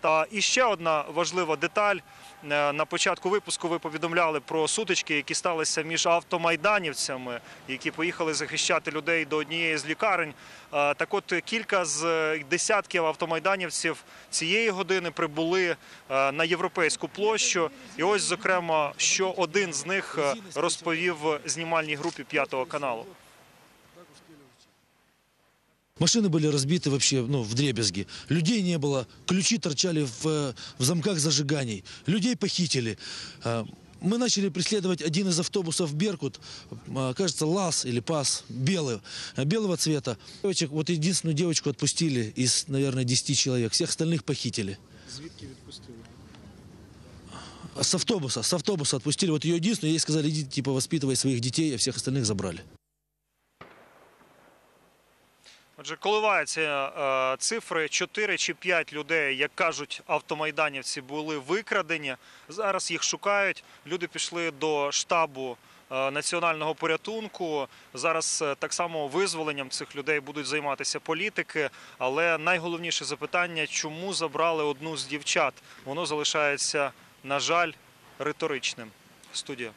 Та і ще одна важлива деталь. Е, На початку випуску ви повідомляли про сутички, які сталися між автомайданівцями, які поїхали захищати людей до однієї з лікарень. Е, Так от кілька з десятків автомайданівців цієї години прибули е, на європейську площу. І ось, зокрема, що один з них розповів знімальній групі п'ятого каналу. Машины были разбиты вообще ну, в дребезги. Людей не было. Ключи торчали в, э, в замках зажиганий. Людей похитили. Э, Мы начали преследовать один из автобусов «Беркут», э, кажется, ЛАЗ или ПАС, белый, белого цвета. Девочек, вот единственную девочку отпустили из, наверное, 10 человек. Всех остальных похитили. Звідки відпустили? С автобуса, с автобуса отпустили. Вот ее единственную, ей сказали, иди, типа, воспитывай своих детей, а всех остальных забрали. Отже, коливаються е, цифри 4 чи 5 людей, як кажуть автомайданівці, були викрадені. Зараз їх шукають. Люди пішли до штабу е, національного порятунку. Зараз е, так само визволенням цих людей будуть займатися політики. Але найголовніше запитання, чому забрали одну з дівчат? Воно залишається, на жаль, риторичним. Студія.